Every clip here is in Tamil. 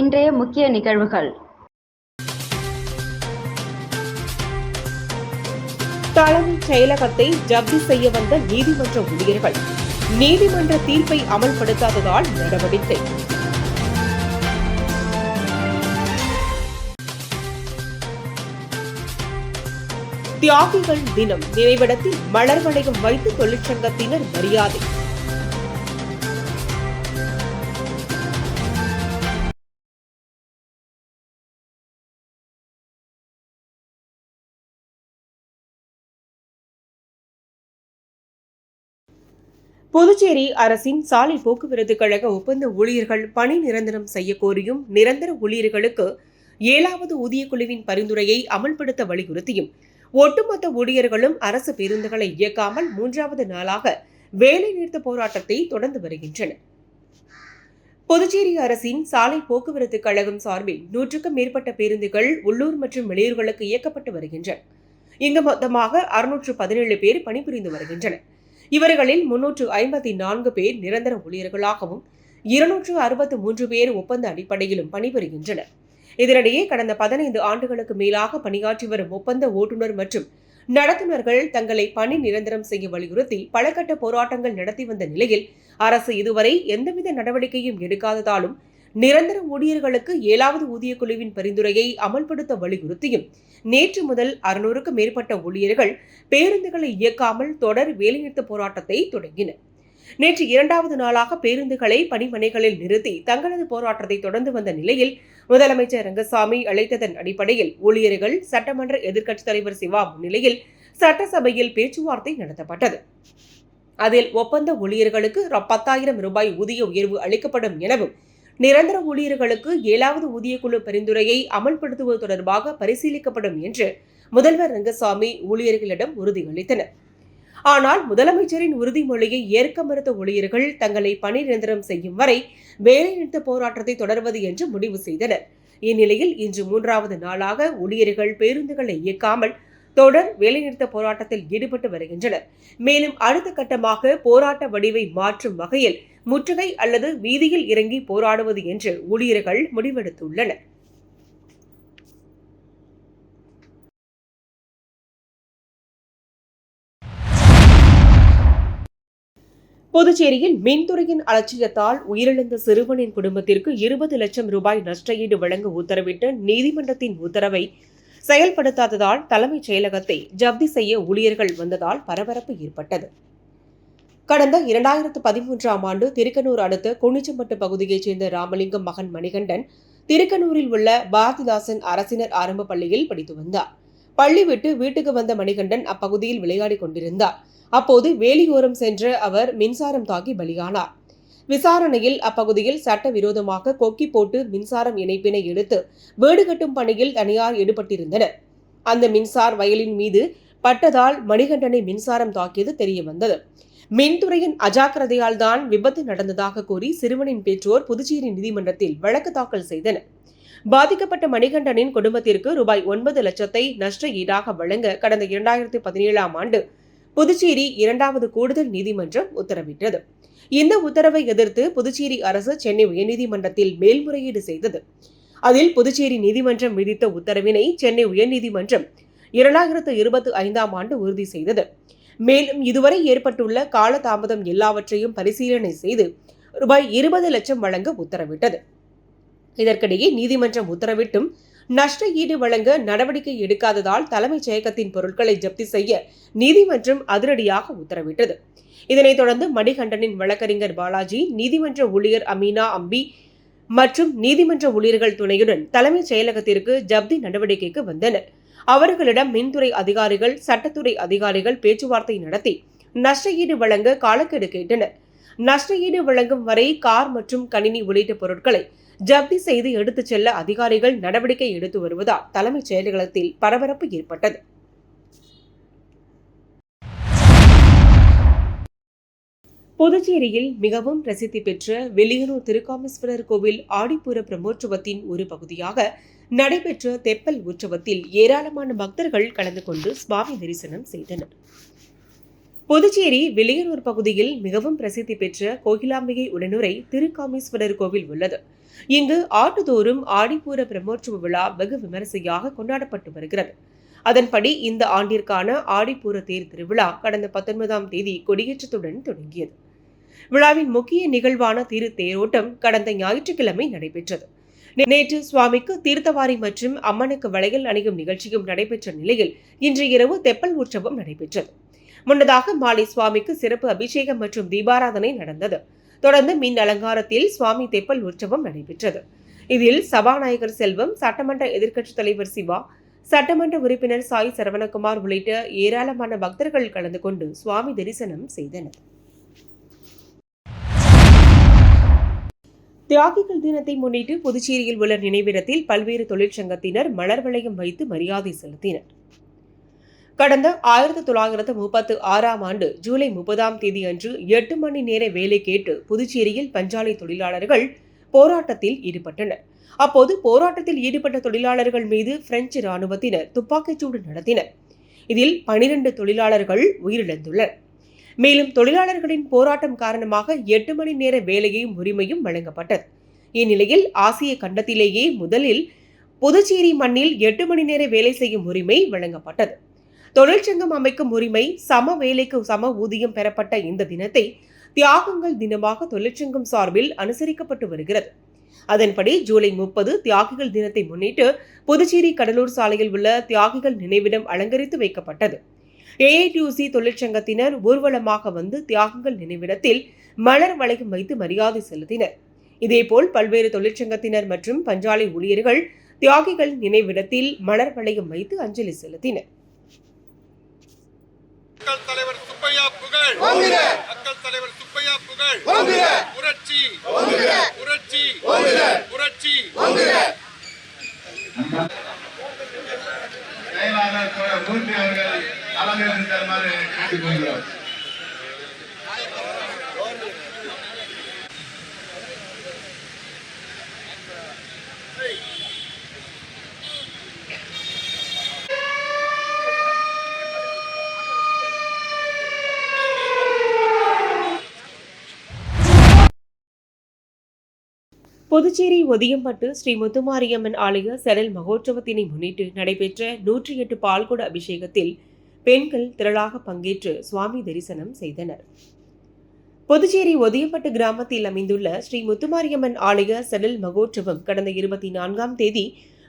இன்றைய முக்கிய நிகழ்வுகள். தலைமைச் செயலகத்தை ஜப்தி செய்ய வந்த நீதிமன்ற ஊழியர்கள் நீதிமன்ற தீர்ப்பை அமல்படுத்தாததால் நடவடிக்கை. தியாகிகள் தினம் நினைவிடத்தில் மலர் வளையம் வைத்து தொழிற்சங்கத்தினர் மரியாதை. புதுச்சேரி அரசின் சாலை போக்குவரத்து கழக ஒப்பந்த ஊழியர்கள் பணி நிரந்தரம் செய்ய கோரியும் நிரந்தர ஊழியர்களுக்கு ஏழாவது ஊதிய குழுவின் பரிந்துரையை அமல்படுத்த வலியுறுத்தியும் ஒட்டுமொத்த ஊழியர்களும் அரசு பேருந்துகளை இயக்காமல் மூன்றாவது நாளாக வேலை நிறுத்த போராட்டத்தை தொடர்ந்து வருகின்றனர். புதுச்சேரி அரசின் சாலை போக்குவரத்து கழகம் சார்பில் நூற்றுக்கும் மேற்பட்ட பேருந்துகள் உள்ளூர் மற்றும் வெளியூர்களுக்கு இயக்கப்பட்டு வருகின்றன. இங்கு மொத்தமாக அறுநூற்று பதினேழு பேர் பணிபுரிந்து வருகின்றனர். இவர்களில் முன்னூற்று ஐம்பத்தி நான்கு பேர் நிரந்தர ஊழியர்களாகவும் இருநூற்று அறுபத்து மூன்று பேர் ஒப்பந்த அடிப்படையிலும் பணிபுரிகின்றனர். இதனிடையே கடந்த பதினைந்து ஆண்டுகளுக்கு மேலாக பணியாற்றி வரும் ஒப்பந்த ஓட்டுநர் மற்றும் நடத்துனர்கள் தங்களை பணி நிரந்தரம் செய்ய வலியுறுத்தி பல கட்ட போராட்டங்கள் நடத்தி வந்த நிலையில் அரசு இதுவரை எந்தவித நடவடிக்கையும் எடுக்காததாலும் நிரந்தர ஊழியர்களுக்கு ஏழாவது ஊதியக் குழுவின் பரிந்துரையை அமல்படுத்த வலியுறுத்தியும் நேற்று முதல் அறுநூறுக்கும் மேற்பட்ட ஊழியர்கள் பேருந்துகளை இயக்காமல் தொடர் வேலைநிறுத்த போராட்டத்தை தொடங்கினர். நேற்று இரண்டாவது நாளாக பேருந்துகளை பணிமனைகளில் நிறுத்தி தங்களது போராட்டத்தை தொடர்ந்து வந்த நிலையில் முதலமைச்சர் ரங்கசாமி அழைத்ததன் அடிப்படையில் ஊழியர்கள் சட்டமன்ற எதிர்க்கட்சித் தலைவர் சிவா முன்னிலையில் சட்டசபையில் பேச்சுவார்த்தை நடத்தப்பட்டது. அதில் ஒப்பந்த ஊழியர்களுக்கு பத்தாயிரம் ரூபாய் ஊதிய உயர்வு அளிக்கப்படும் எனவும் நிரந்தர ஊழியர்களுக்கு ஏழாவது ஊதியக்குழு பரிந்துரையை அமல்படுத்துவது தொடர்பாக பரிசீலிக்கப்படும் என்று முதல்வர் ரங்கசாமி ஊழியர்களிடம் உறுதியளித்தனர். ஆனால் முதலமைச்சரின் உறுதிமொழியை ஏற்க மறுத்த ஊழியர்கள் தங்களை பணி நிரந்தரம் செய்யும் வரை வேலைநிறுத்த போராட்டத்தை தொடர்வது என்று முடிவு செய்தனர். இந்நிலையில் இன்று மூன்றாவது நாளாக ஊழியர்கள் பேருந்துகளை இயக்காமல் தொடர் வேலைநிறுத்த போராட்டத்தில் ஈடுபட்டு வருகின்றனர். மேலும் அடுத்த கட்டமாக போராட்ட வடிவை மாற்றும் வகையில் முற்றுகை அல்லது வீதியில் இறங்கி போராடுவது என்று ஊழியர்கள் முடிவெடுத்துள்ளனர். புதுச்சேரியில் மின்துறையின் அலட்சியத்தால் உயிரிழந்த சிறுவனின் குடும்பத்திற்கு இருபது லட்சம் ரூபாய் நஷ்டஈடு வழங்க உத்தரவிட்ட நீதிமன்றத்தின் உத்தரவை செயல்படுத்தாததால் தலைமைச் செயலகத்தை ஜப்தி செய்ய ஊழியர்கள் வந்ததால் பரபரப்பு ஏற்பட்டது. கடந்த இரண்டாயிரத்து பதிமூன்றாம் ஆண்டு திருக்கனூர் அடுத்த குனிச்சம்பட்டு பகுதியைச் சேர்ந்த ராமலிங்கம் மகன் மணிகண்டன் திருக்கனூரில் உள்ள பாரதிதாசன் அரசினர் ஆரம்ப பள்ளியில் படித்து வந்தார். பள்ளி விட்டு வீட்டுக்கு வந்த மணிகண்டன் அப்பகுதியில் விளையாடிக் கொண்டிருந்தார். அப்போது வேலியோரம் சென்ற அவர் மின்சாரம் தாக்கி பலியானார். விசாரணையில் அப்பகுதியில் சட்டவிரோதமாக கொக்கி போட்டு மின்சாரம் இணைப்பினை எடுத்து வீடு கட்டும் பணியில் தனியார் ஈடுபட்டிருந்தனர். அந்த மின்சார் வயலின் மீது பட்டதால் மணிகண்டனை மின்சாரம் தாக்கியது தெரிய வந்தது மின்துறையின் அஜாக்கிரதையால் தான் விபத்து நடந்ததாக கூறி சிறுவனின் பெற்றோர் புதுச்சேரி நீதிமன்றத்தில் வழக்கு தாக்கல் செய்தனர். பாதிக்கப்பட்ட மணிகண்டனின் குடும்பத்திற்கு ரூபாய் ஒன்பது லட்சத்தை நஷ்ட ஈடாக வழங்க கடந்த இரண்டாயிரத்தி பதினேழாம் ஆண்டு புதுச்சேரி இரண்டாவது கூடுதல் நீதிமன்றம் உத்தரவிட்டது. இந்த உத்தரவை எதிர்த்து புதுச்சேரி அரசு சென்னை உயர்நீதிமன்றத்தில் மேல்முறையீடு செய்தது. அதில் புதுச்சேரி நீதிமன்றம் விதித்த உத்தரவினை சென்னை உயர்நீதிமன்றம் இரண்டாயிரத்து இருபத்தி ஐந்தாம் ஆண்டு உறுதி செய்தது. மேலும் இதுவரை ஏற்பட்டுள்ள காலதாமதம் எல்லாவற்றையும் பரிசீலனை செய்து ரூபாய் இருபது லட்சம் வழங்க உத்தரவிட்டது. இதற்கிடையே நீதிமன்றம் உத்தரவிட்டும் நஷ்ட ஈடு வழங்க நடவடிக்கை எடுக்காததால் தலைமைச் செயலகத்தின் பொருட்களை ஜப்தி செய்ய நீதிமன்றம் அதிரடியாக உத்தரவிட்டது. இதனைத் தொடர்ந்து மணிகண்டனின் வழக்கறிஞர் பாலாஜி நீதிமன்ற ஊழியர் அமீனா அம்பி மற்றும் நீதிமன்ற ஊழியர்கள் துணையுடன் தலைமைச் செயலகத்திற்கு ஜப்தி நடவடிக்கைக்கு வந்தனர். அவர்களிடம் மின்துறை அதிகாரிகள் சட்டத்துறை அதிகாரிகள் பேச்சுவார்த்தை நடத்தி நஷ்டஈடு வழங்க காலக்கெடு கேட்டனர். நஷ்டஈடு வழங்கும் வரை கார் மற்றும் கணினி உள்ளிட்ட பொருட்களை ஜப்தி செய்து எடுத்துச் செல்ல அதிகாரிகள் நடவடிக்கை எடுத்து வருவதால் தலைமைச் செயலகத்தில் பரபரப்பு ஏற்பட்டது. புதுச்சேரியில் மிகவும் பிரசித்தி பெற்ற வெளியனூர் திருக்காமேஸ்வரர் கோவில் ஆடிப்புற பிரம்மோற்சவத்தின் ஒரு பகுதியாக நடைபெற்ற தெப்பல் உற்சவத்தில் ஏராளமான பக்தர்கள் கலந்து கொண்டு சுவாமி தரிசனம் செய்தனர். புதுச்சேரி வெளியனூர் பகுதியில் மிகவும் பிரசித்தி பெற்ற கோகிலாம்பிகை உடனுரை திருக்காமேஸ்வரர் கோவில் உள்ளது. இங்கு ஆண்டுதோறும் ஆடிப்பூர பிரம்மோற்சவ விழா வெகு விமரிசையாக கொண்டாடப்பட்டு வருகிறது. அதன்படி இந்த ஆண்டிற்கான ஆடிப்பூர தேர் திருவிழா கடந்த பத்தொன்பதாம் தேதி கொடியேற்றத்துடன் தொடங்கியது. விழாவின் முக்கிய நிகழ்வான திரு தேரோட்டம் கடந்த ஞாயிற்றுக்கிழமை நடைபெற்றது. நேற்று சுவாமிக்கு தீர்த்தவாரி மற்றும் அம்மனுக்கு வளையல் அணியும் நிகழ்ச்சியும் நடைபெற்ற நிலையில் இன்று இரவு தெப்பல் உற்சவம் நடைபெற்றது. முன்னதாக மாலை சுவாமிக்கு சிறப்பு அபிஷேகம் மற்றும் தீபாராதனை நடந்தது. தொடர்ந்து மின் அலங்காரத்தில் சுவாமி தெப்பல் உற்சவம் நடைபெற்றது. இதில் சபாநாயகர் செல்வம் சட்டமன்ற எதிர்க்கட்சித் தலைவர் சிவா சட்டமன்ற உறுப்பினர் சாய் சரவணகுமார் உள்ளிட்ட ஏராளமான பக்தர்கள் கலந்து கொண்டு சுவாமி தரிசனம் செய்தனர். தியாகிகள் தினத்தை முன்னிட்டு புதுச்சேரியில் உள்ள நினைவிடத்தில் பல்வேறு தொழிற்சங்கத்தினர் மலர் வளையம் வைத்து மரியாதை செலுத்தினர். கடந்த ஆயிரத்தி தொள்ளாயிரத்து முப்பத்து ஆறாம் ஆண்டு ஜூலை முப்பதாம் தேதி அன்று எட்டு மணி நேர வேலை கேட்டு புதுச்சேரியில் பஞ்சாலை தொழிலாளர்கள் போராட்டத்தில் ஈடுபட்டனர். அப்போது போராட்டத்தில் ஈடுபட்ட தொழிலாளர்கள் மீது பிரெஞ்சு ராணுவத்தினர் துப்பாக்கிச்சூடு நடத்தினர். இதில் பனிரெண்டு தொழிலாளர்கள் உயிரிழந்துள்ளனர். மேலும் தொழிலாளர்களின் போராட்டம் காரணமாக எட்டு மணி நேர வேலையும் உரிமையும் வழங்கப்பட்டது. இந்நிலையில் ஆசிய கண்டத்திலேயே முதலில் புதுச்சேரி மண்ணில் எட்டு மணி நேர வேலை செய்யும் உரிமை வழங்கப்பட்டது. தொழிற்சங்கம் அமைக்கும் உரிமை சம வேலைக்கு சம ஊதியம் பெறப்பட்ட இந்த தினத்தை தியாகங்கள் தினமாக தொழிற்சங்கம் சார்பில் அனுசரிக்கப்பட்டு வருகிறது. அதன்படி ஜூலை முப்பது தியாகிகள் தினத்தை முன்னிட்டு புதுச்சேரி கடலூர் சாலையில் உள்ள தியாகிகள் நினைவிடம் அலங்கரித்து வைக்கப்பட்டது. ஏஐடியூசி தொழிற்சங்கத்தினர் ஊர்வலமாக வந்து தியாகங்கள் நினைவிடத்தில் மலர் வளையம் வைத்து மரியாதை செலுத்தினர். இதேபோல் பல்வேறு தொழிற்சங்கத்தினர் மற்றும் பஞ்சாலை ஊழியர்கள் தியாகிகள் நினைவிடத்தில் மலர் வளையம் வைத்து அஞ்சலி செலுத்தினர். மக்கள் தலைவர் சுப்பையா புகழ். மக்கள் தலைவர் சுப்பையா புகழ். புரட்சி. புரட்சி. புரட்சி. செயலாளர் மூர்த்தி அவர்கள் தலைமையில் தருமாறு கேட்டுக்கொள்கிறோம். புதுச்சேரி ஒதியம்பட்டு ஸ்ரீ முத்துமாரியம்மன் ஆலய செடல் மகோற்சவத்தினை முன்னிட்டு நடைபெற்ற நூற்றி எட்டு பால்குட அபிஷேகத்தில் பெண்கள் திரளாக பங்கேற்று சுவாமி தரிசனம் செய்தனர். புதுச்சேரி ஒதியம்பட்டு கிராமத்தில் அமைந்துள்ள ஸ்ரீ முத்துமாரியம்மன் ஆலய செடல் மகோற்சவம் கடந்த இருபத்தி நான்காம் தேதி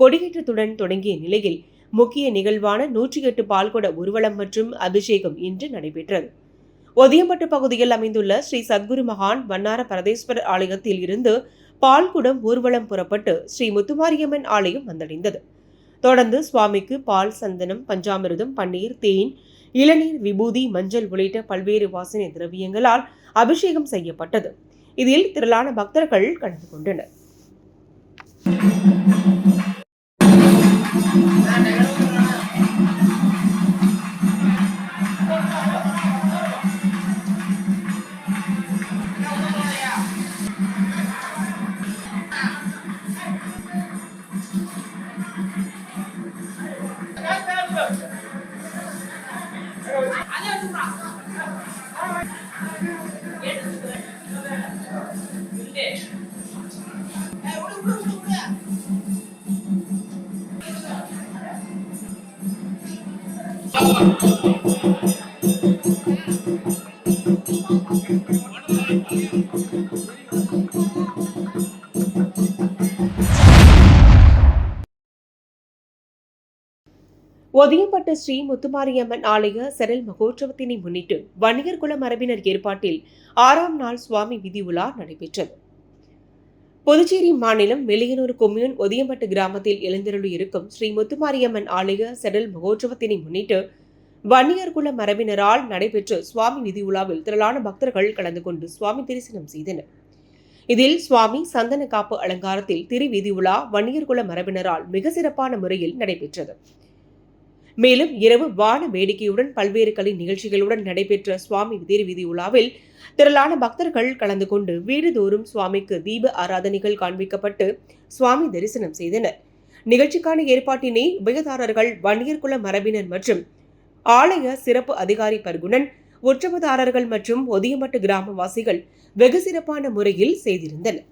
கொடியேற்றத்துடன் தொடங்கிய நிலையில் முக்கிய நிகழ்வான நூற்றி எட்டு பால்குட ஊர்வலம் மற்றும் அபிஷேகம் இன்று நடைபெற்றது. ஒதியம்பட்டு பகுதியில் அமைந்துள்ள ஸ்ரீ சத்குரு மகான் வண்ணார பரதேஸ்வரர் ஆலயத்தில் இருந்து பால்குடம் ஊர்வலம் புறப்பட்டு ஸ்ரீ முத்துமாரியம்மன் ஆலயம் வந்தடைந்தது. தொடர்ந்து சுவாமிக்கு பால் சந்தனம் பஞ்சாமிர்தம் பன்னீர் தேன் இளநீர் விபூதி மஞ்சள் உள்ளிட்ட பல்வேறு வாசனை திரவியங்களால் அபிஷேகம் செய்யப்பட்டது. இதில் திரளான பக்தர்கள் கலந்து கொண்டனர். Beijo. பொதியப்பட்ட ஸ்ரீ முத்துமாரியம்மன் ஆலய செரல் மகோற்சவத்தினை முன்னிட்டு வணிகர் குல மரபினர் ஏற்பாட்டில் ஆறாம் நாள் சுவாமி விதி உலா நடைபெற்றது. புதுச்சேரி மாநிலம் மெலியனூர் கொம்யூன் ஒதியம்பட்டு கிராமத்தில் எழுந்தருளி இருக்கும் ஸ்ரீ முத்துமாரியம்மன் ஆலய செடல் மகோற்சவத்தினை முன்னிட்டு வன்னியர் குல மரபினரால் நடைபெற்ற சுவாமி விதி உலாவில் திரளான பக்தர்கள் கலந்து கொண்டு சுவாமி தரிசனம் செய்தனர். இதில் சுவாமி சந்தன காப்பு அலங்காரத்தில் திருவிதி உலா வன்னியர் குல மரபினரால் மிக சிறப்பான முறையில் நடைபெற்றது. மேலும் இரவு வான வேடிக்கையுடன் பல்வேறு கலை நிகழ்ச்சிகளுடன் நடைபெற்ற சுவாமி திருவிதி உலாவில் திரளான பக்தர்கள் கலந்து கொண்டு வீடுதோறும் சுவாமிக்கு தீப ஆராதனைகள் காண்பிக்கப்பட்டு சுவாமி தரிசனம் செய்தனர். நிகழ்ச்சிக்கான ஏற்பாட்டினை உபயதாரர்கள் வன்னியர் குல மரபினர் மற்றும் ஆலய சிறப்பு அதிகாரி பர்குணன் உற்சவதாரர்கள் மற்றும் ஒதியமட்டு கிராமவாசிகள் வெகு சிறப்பான முறையில் செய்திருந்தனர்.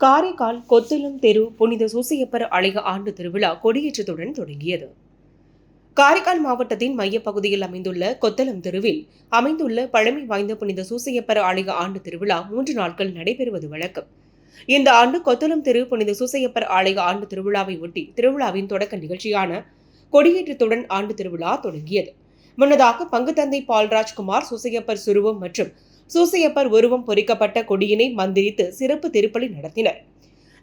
காரைக்கால் கொத்தலம் தெரு புனித சூசியப்பர் அழக ஆண்டு திருவிழா கொடியேற்றத்துடன் தொடங்கியது. காரைக்கால் மாவட்டத்தின் மையப்பகுதியில் அமைந்துள்ள கொத்தலம் தெருவில் அமைந்துள்ள பழமை வாய்ந்த புனித சூசையப்பர் ஆலய ஆண்டு திருவிழா மூன்று நாட்கள் நடைபெறுவது வழக்கம். இந்த ஆண்டு கொத்தலம் தெரு புனித சூசையப்பர் ஆலய ஆண்டு திருவிழாவை ஒட்டி திருவிழாவின் தொடக்க நிகழ்ச்சியான கொடியேற்றத்துடன் ஆண்டு திருவிழா தொடங்கியது. முன்னதாக பங்குத்தந்தை பால்ராஜ்குமார் சூசையப்பர் சுருவம் மற்றும் சூசையப்பர் உருவம் பொறிக்கப்பட்ட கொடியினை மந்திரித்து சிறப்பு திருப்பலி நடத்தினர்.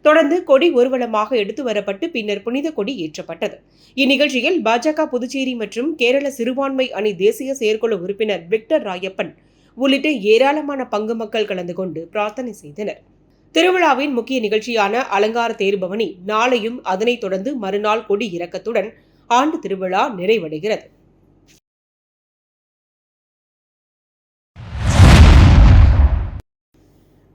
தொடர்ந்து கொடி ஊர்வலமாக எடுத்து வரப்பட்டு பின்னர் புனித கொடி ஏற்றப்பட்டது. இந்நிகழ்ச்சியில் பாஜக புதுச்சேரி மற்றும் கேரள சிறுபான்மை அணி தேசிய செயற்குழு உறுப்பினர் விக்டர் ராயப்பன் உள்ளிட்ட ஏராளமான பங்கு மக்கள் கலந்து கொண்டு பிரார்த்தனை செய்தனர். திருவிழாவின் முக்கிய நிகழ்ச்சியான அலங்கார தேர்பவனி நாளையும் அதனைத் தொடர்ந்து மறுநாள் கொடி இறக்கத்துடன் ஆண்டு திருவிழா நிறைவடைகிறது.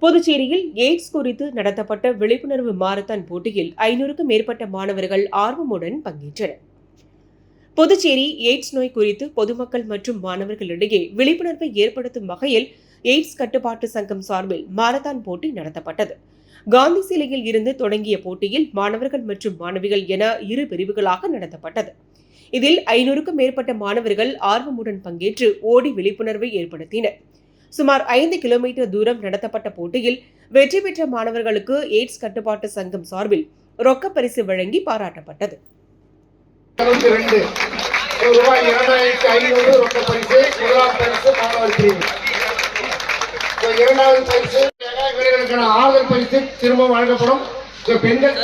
புதுச்சேரியில் எய்ட்ஸ் குறித்து நடத்தப்பட்ட விழிப்புணர்வு மாரத்தான் போட்டியில் ஐநூறுக்கும் மேற்பட்ட மாணவர்கள் ஆர்வமுடன் பங்கேற்றனர். புதுச்சேரி எய்ட்ஸ் நோய் குறித்து பொதுமக்கள் மற்றும் மாணவர்களிடையே விழிப்புணர்வை ஏற்படுத்தும் வகையில் எய்ட்ஸ் கட்டுப்பாட்டு சங்கம் சார்பில் மாரத்தான் போட்டி நடத்தப்பட்டது. காந்தி சிலையில் இருந்து தொடங்கிய போட்டியில் மாணவர்கள் மற்றும் மாணவிகள் என இரு பிரிவுகளாக நடத்தப்பட்டது. இதில் ஐநூறுக்கும் மேற்பட்ட மாணவர்கள் ஆர்வமுடன் பங்கேற்று ஓடி விழிப்புணர்வை ஏற்படுத்தினர். சுமார் ஐந்து கிலோமீட்டர் தூரம் நடத்தப்பட்ட போட்டியில் வெற்றி பெற்ற மாணவர்களுக்கு எய்ட்ஸ் கட்டுப்பாட்டு சங்கம் சார்பில் ரொக்க பரிசு வழங்கி பாராட்டப்பட்டது. இரண்டாவது பரிசு ஆறுதல் பரிசு திரும்ப வழங்கப்படும். பெண்கள்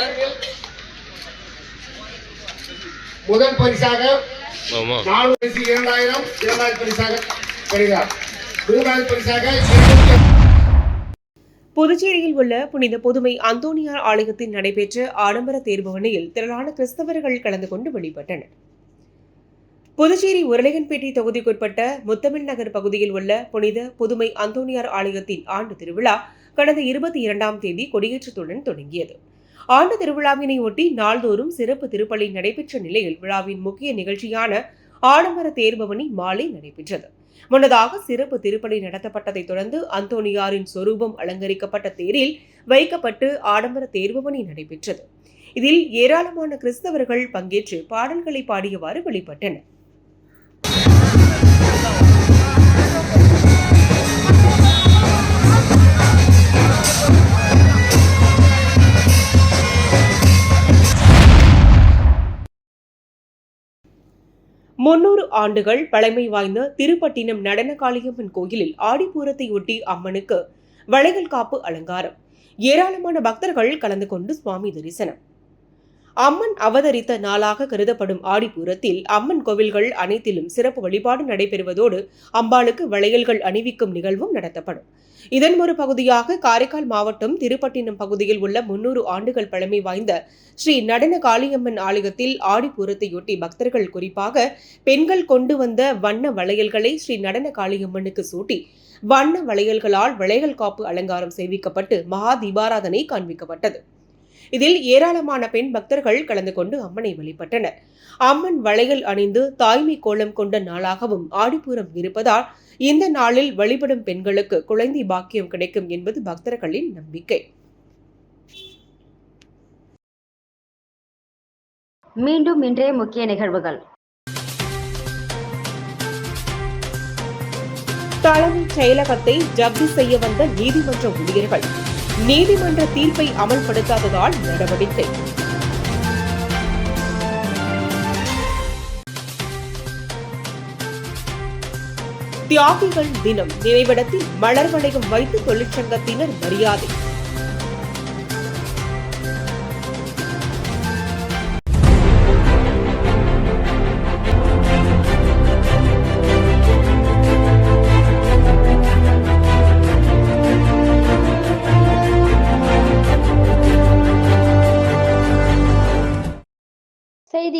முதல் பரிசாக நாலு பரிசு இரண்டாயிரம் இரண்டாவது பரிசாக பெறுகிறார். மூன்றாவது பரிசாக புதுச்சேரியில் உள்ள புனித புதுமை அந்தோனியார் ஆலயத்தில் நடைபெற்ற ஆடம்பர தேர்பவனியில் திரளான கிறிஸ்தவர்கள் கலந்து கொண்டு வழிபட்டனர். புதுச்சேரி உருளையன்பேட்டை தொகுதிக்குட்பட்ட முத்தமிழ் நகர் பகுதியில் உள்ள புனித புதுமை அந்தோனியார் ஆலயத்தின் ஆண்டு திருவிழா கடந்த இருபத்தி இரண்டாம் தேதி கொடியேற்றத்துடன் தொடங்கியது. ஆண்டு திருவிழாவினை ஒட்டி நாள்தோறும் சிறப்பு திருப்பலி நடைபெற்ற நிலையில் விழாவின் முக்கிய நிகழ்ச்சியான ஆடம்பர தேர்பவனி மாலை நடைபெற்றது. முன்னதாக சிறப்பு திருப்பலி நடத்தப்பட்டதைத் தொடர்ந்து அந்தோனியாரின் சொரூபம் அலங்கரிக்கப்பட்ட தேரில் வைக்கப்பட்டு ஆடம்பர தேர்வுமணி நடைபெற்றது. இதில் ஏராளமான கிறிஸ்தவர்கள் பங்கேற்று பாடல்களை பாடியவாறு வெளிப்பட்டனர் முன்னூறு ஆண்டுகள் பழமை வாய்ந்த திருப்பட்டினம் நடனகாளியம்மன் கோயிலில் ஆடிப்பூரத்தையொட்டி அம்மனுக்கு வளையல் காப்பு அலங்காரம். ஏராளமான பக்தர்கள் கலந்து கொண்டு சுவாமி தரிசனம். அம்மன் அவதரித்த நாளாக கருதப்படும் ஆடிப்பூரத்தில் அம்மன் கோவில்கள் அனைத்திலும் சிறப்பு வழிபாடு நடைபெறுவதோடு அம்பாளுக்கு வளையல்கள் அணிவிக்கும் நிகழ்வும் நடத்தப்படும். இதன் ஒரு பகுதியாக காரைக்கால் மாவட்டம் திருப்பட்டினம் பகுதியில் உள்ள முன்னூறு ஆண்டுகள் பழமை வாய்ந்த ஸ்ரீ நடன காளியம்மன் ஆலயத்தில் ஆடிப்பூரத்தையொட்டி பக்தர்கள் குறிப்பாக பெண்கள் கொண்டு வந்த வண்ண வளையல்களை ஸ்ரீ நடன காளியம்மனுக்கு சூட்டி வண்ண வளையல்களால் வளையல் காப்பு அலங்காரம் செய்விக்கப்பட்டு மகா தீபாராதனை காண்பிக்கப்பட்டது. இதில் ஏராளமான பெண் பக்தர்கள் கலந்து கொண்டு அம்மனை வழிபட்டனர். அம்மன் வளையல் அணிந்து தாய்மை கோலம் கொண்ட நாளாகவும் ஆடிப்பூரம் இருப்பதால் இந்த நாளில் வழிபடும் பெண்களுக்கு குழந்தை பாக்கியம் கிடைக்கும் என்பது பக்தர்களின் நம்பிக்கை. மீண்டும் இன்றைய முக்கிய நிகழ்வுகள். தலைமைச் செயலகத்தை ஜப்தி செய்ய வந்த நீதிமன்ற ஊழியர்கள். நீதிமன்ற தீர்ப்பை அமல்படுத்தாததால் நடவடிக்கை. தியாகிகள் தினம் நினைவிடத்தில் மலர் வளையம் வைத்து தொழிற்சங்கத்தினர் மரியாதை.